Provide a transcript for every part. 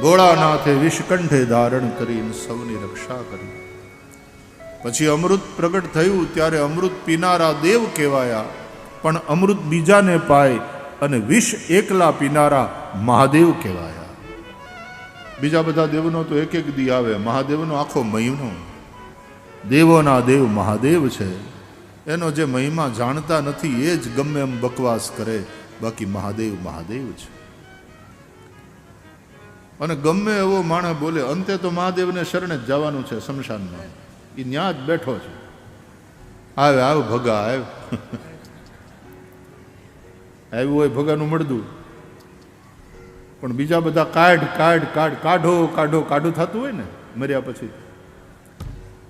ભોળાનાથે વિષકંઠે ધારણ કરીને સૌની રક્ષા કરી. પછી અમૃત પ્રગટ થયું ત્યારે અમૃત પીનારા દેવ કહેવાયા, પણ અમૃત બીજાને પાય અને વિષ એકલા પીનારા મહાદેવ કહેવાયા. બીજા બધા દેવનો તો એક એક દી આવે, મહાદેવનો આખો મહિનો. દેવોના દેવ મહાદેવ છે. એનો જે મહિમા જાણતા નથી, એ જ ગમે એમ બકવાસ કરે, બાકી મહાદેવ મહાદેવ છે. અને ગમે એવો માણસ બોલે, અંતે તો મહાદેવને શરણે જ જવાનું છે શમશાનમાં. એ ત્યાં જ બેઠો છે. આવે, આવ, ભગા, આવ. આવ્યું હોય ભગાનું મળદું. પણ બીજા બધા કાઢ કાઢ કાઢ, કાઢો કાઢો, કાઢું થતું હોય ને, મર્યા પછી.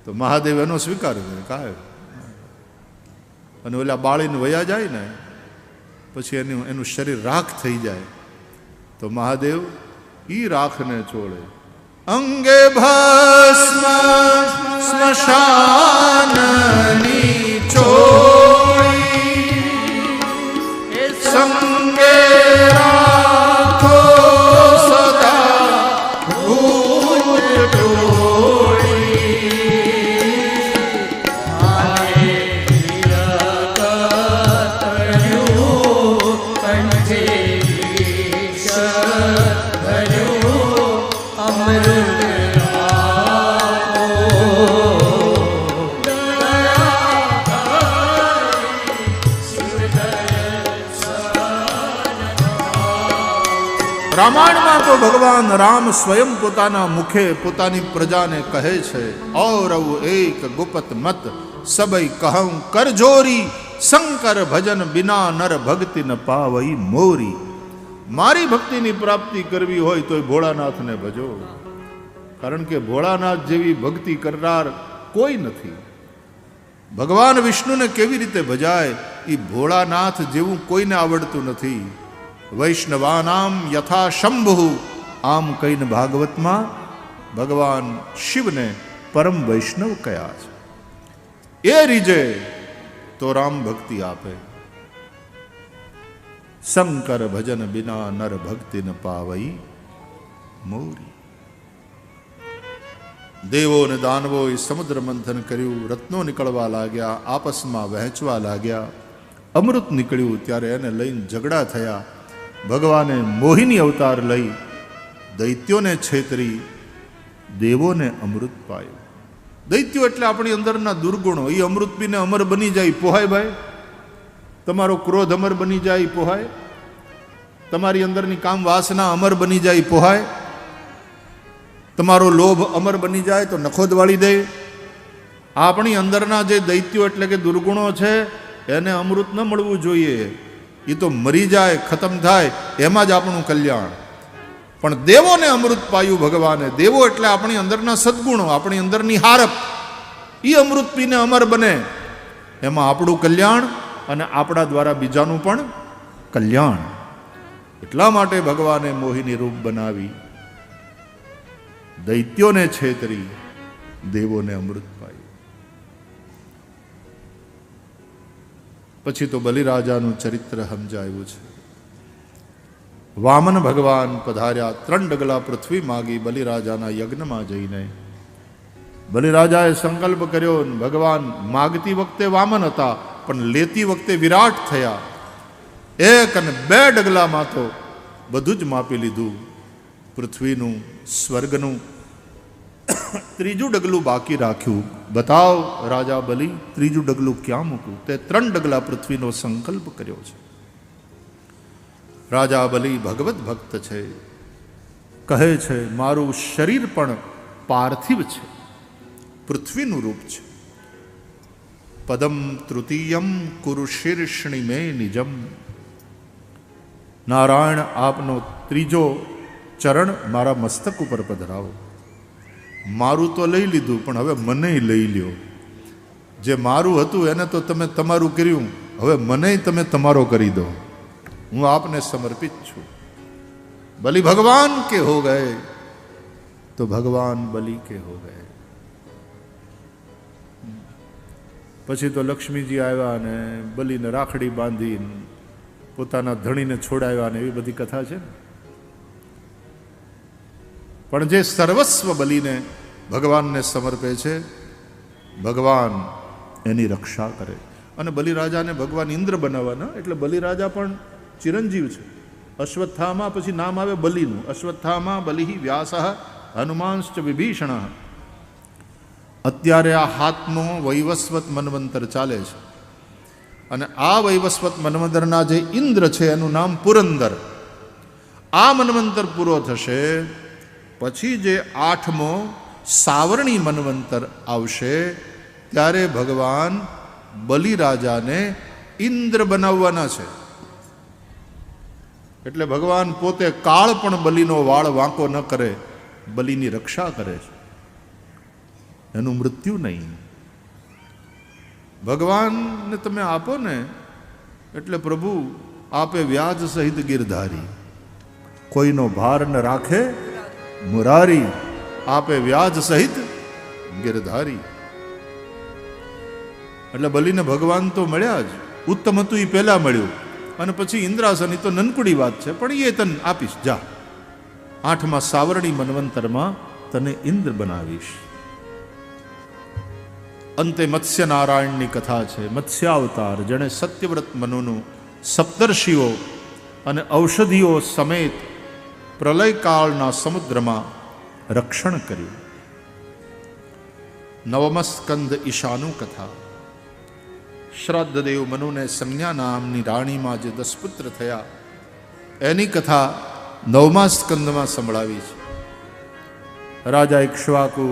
તો મહાદેવ એનો સ્વીકાર કરે કાઢ અને ઓલા બાળીને વયા જાય ને, પછી એનું એનું શરીર રાખ થઈ જાય. તો મહાદેવ ઈ રાખને છોડે. અંગે ભસ્મ સ્મશાનની ચોળી રામાયણમાં તો ભગવાન રામ સ્વયં પોતાના મુખે પોતાની પ્રજાને કહે છે, ઔરવ એક ગુપત મત, સબઈ કહું કરજોરી શંકર ભજન બિના નર ભક્તિ ન પાવઈ મોરી. મારી ભક્તિની પ્રાપ્તિ કરવી હોય તો ભોળાનાથને ભજો. કારણ કે ભોળાનાથ જેવી ભક્તિ કરનાર કોઈ નથી. ભગવાન વિષ્ણુને કેવી રીતે ભજાય? એ ભોળાનાથ જેવું કોઈને આવડતું નથી. વૈષ્ણવાનામ યથા શંભુ. આમ કહીને ભાગવતમાં ભગવાન શિવને પરમ વૈષ્ણવ કયા છે. એ રીજે તો રામ ભક્તિ આપે. શંકર ભજન બિના નર ભક્તિ ન પાવઈ મોરી. દેવો અને દાનવો એ સમુદ્ર મંથન કર્યું, રત્નો નીકળવા લાગ્યા, આપસમાં વહેંચવા લાગ્યા. અમૃત નીકળ્યું ત્યારે એને લઈને ઝઘડા થયા. ભગવાને મોહિની અવતાર લઈ દૈત્યોને છેતરી, દેવોને અમૃત પાયું. દૈત્યો એટલે આપણી અંદરના દુર્ગુણો. એ અમૃત પીને અમર બની જાય, પોહાય ભાઈ. તમારો ક્રોધ અમર બની જાય, પોહાય. તમારી અંદરની કામ વાસના અમર બની જાય, પોહાય. તમારો લોભ અમર બની જાય તો નખોદ વાળી દે. આપણી અંદરના જે દૈત્યો એટલે કે દુર્ગુણો છે, એને અમૃત ન મળવું જોઈએ. એ તો મરી જાય, ખતમ થાય, એમાં જ આપણું કલ્યાણ. પણ દેવોને અમૃત પાયું ભગવાને. દેવો એટલે આપણી અંદરના સદગુણો, આપણી અંદરની હારપ. એ અમૃત પીને અમર બને. એમાં આપણું કલ્યાણ અને આપણા દ્વારા બીજાનું પણ કલ્યાણ. એટલા માટે ભગવાને મોહિની રૂપ બનાવી. દૈત્યોને છેતરી, દેવોને અમૃત પછી તો બલિરાજાનું ચરિત્ર સમજાયું છે. વામન ભગવાન પધાર્યા, ત્રણ ડગલા પૃથ્વી માગી બલિરાજાના યજ્ઞમાં જઈને. બલિરાજાએ સંકલ્પ કર્યો, ભગવાન માગતી વખતે વામન હતા, પણ લેતી વખતે વિરાટ થયા. એક અને બે ડગલામાં તો બધું જ માપી લીધું. પૃથ્વીનું, સ્વર્ગનું ત્રીજું ડગલું બાકી રાખ્યું. બતાવ, રાજા બલિ, ત્રીજું ડગલું ક્યાં મૂકું તે ત્રણ ડગલા પૃથ્વીનો સંકલ્પ કર્યો છે. રાજા બલિ ભગવત ભક્ત છે. કહે છે, મારું શરીર પણ પાર્થિવ છે. પૃથ્વીનું રૂપ છે. પદમ તૃતીયમ કુરુશીર્ષણી મે નિજમ. નારાયણ આપનો ત્રીજો ચરણ મારા મસ્તક ઉપર પધરાવો. મારું તો લઈ લીધું, પણ હવે મને લઈ લ્યો. જે મારું હતું એને તો તમે તમારું કર્યું. હવે મને તમે તમારો કરી દો. હું આપને સમર્પિત છું. બલિ ભગવાન કે હો ગયે? તો ભગવાન બલિ કે હો ગયે? પછી તો લક્ષ્મીજી આવ્યા અને બલીને રાખડી બાંધીને પોતાના ધણીને છોડાવ્યા ને એવી બધી કથા છે ને? પણ જે સર્વસ્વ બલીને ભગવાનને સમર્પે છે, ભગવાન એની રક્ષા કરે. અને બલિરાજાને ભગવાન ઇન્દ્ર બનાવવાના, એટલે બલિરાજા પણ ચિરંજીવ છે. અશ્વત્થામાં પછી નામ આવે બલિનું. અશ્વત્થામાં બલિ વ્યાસ હનુમાંશ્ચ વિભીષણ. અત્યારે આ હાથનો વૈવસ્વત મનવંતર ચાલે છે. અને આ વૈવસ્વત મનવંતરના જે ઇન્દ્ર છે, એનું નામ પુરંદર. આ મનવંતર પૂરો થશે પછી જે આઠમો સાવરણી મનવંતર આવશે, ત્યારે ભગવાન બલિરાજાને ઇન્દ્ર બનાવવાના છે. એટલે ભગવાન પોતે કાળ પણ બલિનો વાળ વાંકો ન કરે, બલિની રક્ષા કરે છે. એનું મૃત્યુ નહીં. ભગવાનને તમે આપો ને, એટલે પ્રભુ આપે વ્યાજ સહિત ગીરધારી. કોઈનો ભાર ન રાખે મુરારી, આપે વ્યાજ સહિત ગિરધારી. એટલે બલીને ભગવાન તો મળ્યા જ. ઉત્તમ હતું એ પહેલા મળ્યું. અને પછી ઇન્દ્રાસન તો નનકુડી વાત છે, પણ એ તને આપીશ, જા. આઠમાં સાવરણી મનવંતરમાં તને ઇન્દ્ર બનાવીશ. અંતે મત્સ્યનારાયણની કથા છે. મત્સ્યાવતાર, જેણે સત્યવ્રત મનુનું સપ્તર્ષિઓ અને ઔષધિઓ સમેત પ્રલયકાળના સમુદ્રમાં રક્ષણ કર્યું. નવમસ્કંદ ઈશાનું કથા. શ્રાદ્ધદેવ મનુને સંજ્ઞા નામની રાણીમાં જે દસ પુત્ર થયા, એની કથા નવમા સ્કંદમાં સંભળાવી છે. રાજા ઇક્ષ્વાકુ,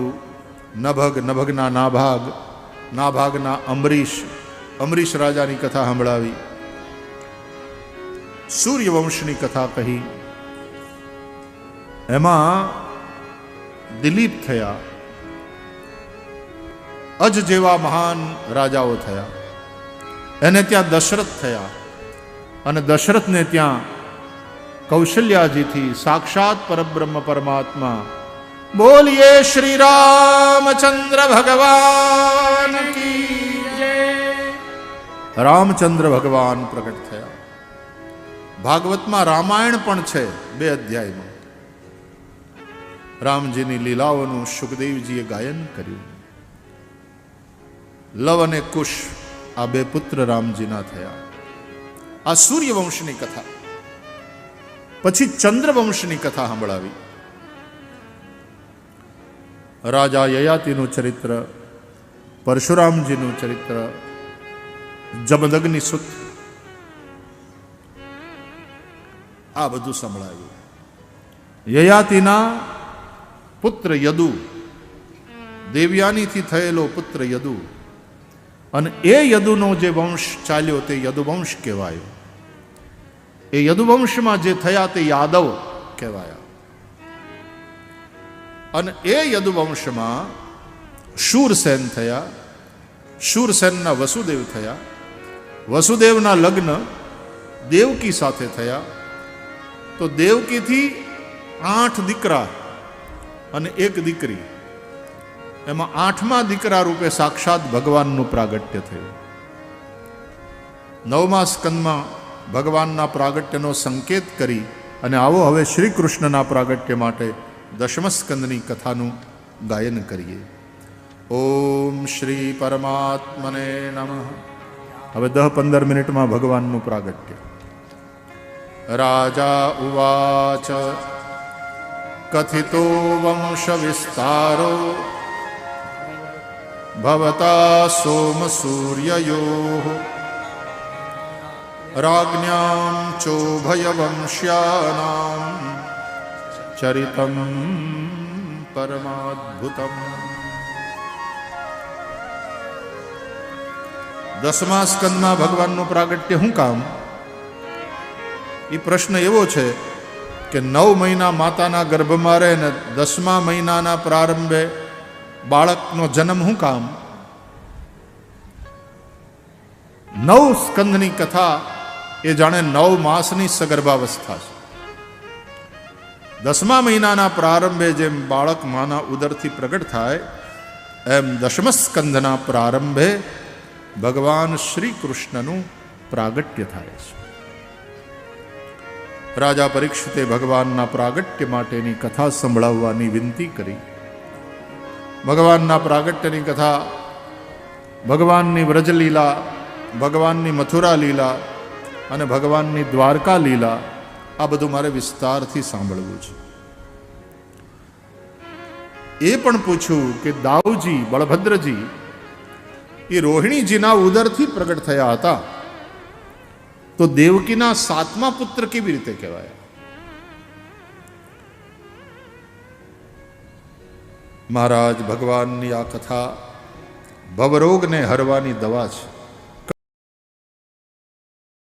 નભગ નભગના નાભાગ, નાભાગના અમરીશ અમરીશ રાજાની કથા સંભળાવી. સૂર્યવંશની કથા કહી એમાં દિલીપ થયા. અજ જેવા મહાન રાજાઓ થયા. એને ત્યાં દશરથ થયા અને દશરથને ત્યાં કૌશલ્યાજીથી સાક્ષાત પરબ્રહ્મ પરમાત્મા બોલીએ શ્રી રામચંદ્ર ભગવાન રામચંદ્ર ભગવાન પ્રગટ થયા. ભાગવતમાં રામાયણ પણ છે બે અધ્યાયમાં. રામજીની લીલાઓનું સુખદેવજીએ ગાયન કર્યું. લવ અને કુશ આ બે પુત્ર રામજીના થયા. આ સૂર્યવંશની કથા. પછી ચંદ્રવંશની કથા સંભળાવી. રાજા યયાતિનું ચરિત્ર, પરશુરામજીનું ચરિત્ર જમદગ્નિ સુત આ બધું સંભળાવ્યું યયાતિના પુત્ર યદુ. દેવ્યાનીથી થયેલો પુત્ર યદુ. અને એ યદુનો જે વંશ ચાલ્યો તે યદુવંશ કહેવાયો. એ યદુવંશમાં જે થયા તે યાદવ કહેવાયા. અને એ યદુવંશમાં શૂરસેન થયા, શૂરસેનના વસુદેવ થયા, વસુદેવના લગ્ન દેવકી સાથે થયા. તો દેવકીથી આઠ દીકરા અને એક દીકરી, એમાં આઠમા દીકરા રૂપે સાક્ષાત ભગવાનનું પ્રાગટ્ય થયું. નવમા સ્કંદમાં ભગવાનના પ્રાગટ્યનો સંકેત કરી અને આવો હવે શ્રી કૃષ્ણના પ્રાગટ્ય માટે દશમ સ્કંદની કથાનું ગાયન કરીએ. ઓમ શ્રી પરમાત્મને નમઃ. હવે દહ પંદર મિનિટમાં ભગવાનનું પ્રાગટ્ય. રાજા ઉવાચ કથિતો વંશ વિસ્તારો ભવતા સોમસૂર્યયો રાજ્ઞામ ચોભયવંશ્યાનામ ચરિતમ પરમાદ્ભુતમ દસમા સ્કંદમાં ભગવાનનું પ્રાગટ્ય શું કામ? એ પ્રશ્ન એવો છે કે નવ મહિના માતાના ગર્ભમાં રહે ને દસમા મહિનાના પ્રારંભે બાળકનો જન્મ શું કામ? નવ સ્કંદની કથા એ જાણે નવ માસની સગર્ભાવસ્થા છે. દસમા મહિનાના પ્રારંભે જેમ બાળક માના ઉદરથી પ્રગટ થાય, એમ દશમ સ્કંદના પ્રારંભે ભગવાન શ્રી કૃષ્ણનું પ્રાગટ્ય થાય છે. રાજા પરીક્ષિતે ભગવાનના પ્રાગટ્ય માટેની કથા સંભળાવવાની વિનંતી કરી. ભગવાનના પ્રાગટ્યની કથા, ભગવાનની વ્રજલીલા, ભગવાનની મથુરા લીલા અને ભગવાનની દ્વારકા લીલા, આ બધું મારે વિસ્તારથી સાંભળવું છે. એ પણ પૂછ્યું કે દાઉજી, બળભદ્રજી, એ રોહિણીજીના ઉદરથી પ્રગટ થયા હતા. તો દેવકીના સાતમા પુત્ર કેવી રીતે કહેવાય મહારાજ ભગવાનની આ કથા ભવરોગને હરવાની દવા છે